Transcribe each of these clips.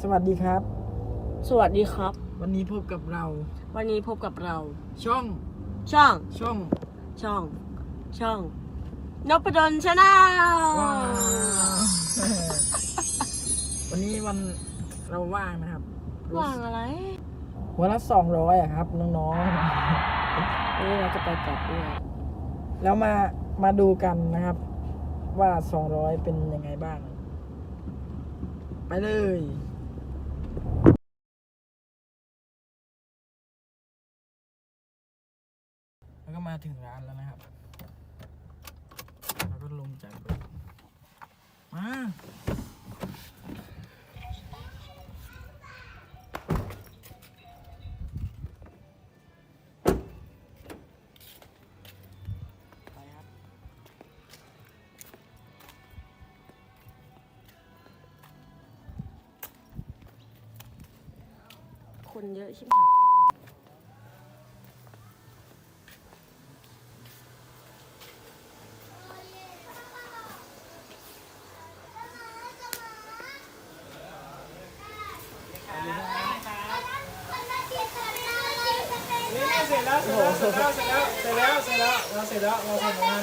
สวัสดีครับ สวัสดีครับ วันนี้พบกับเรา วันนี้พบกับเรา ช่องช่องช่องช่องช่องนพดลชาแนลว้าววันนี้วันเราว่างนะครับว่างอะไรหัวละสองร้อยอะครับ น้องวันนี้เราจะไปจัดด้วยๆแล้วมามาดูกันนะครับ ว่าสองร้อยเป็นยังไงบ้าง ไปเลย แล้วก็มาถึงร้านแล้วนะครับแล้วก็ลงจากรถมาคนเยอะใช่ไหม เสร็จแล้วเสร็จแล้วเสร็จแล้วเสร็จแล้วเสร็จแล้วเสร็จแล้วเราเสร็จแล้วเราทำงาน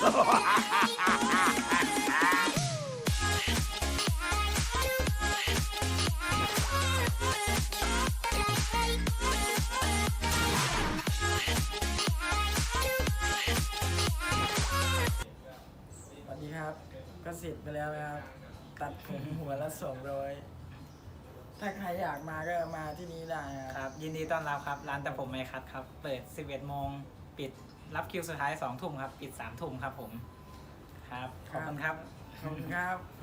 สวัสดีครับก็เสร็จไปแล้วนะครับ ตัดผมหัวละสองร้อยถ้าใครอยากมาก็มาที่นี่ได้ครับรับยินดีต้อนรับครับ ร้านแต่ผมไมคัดครับ เปิด 11 โมง ปิด รับคิวสุดท้าย2ทุ่มครับ ปิด3ทุ่มครับผม ครับ ขอบคุณครับ ขอบคุณครับ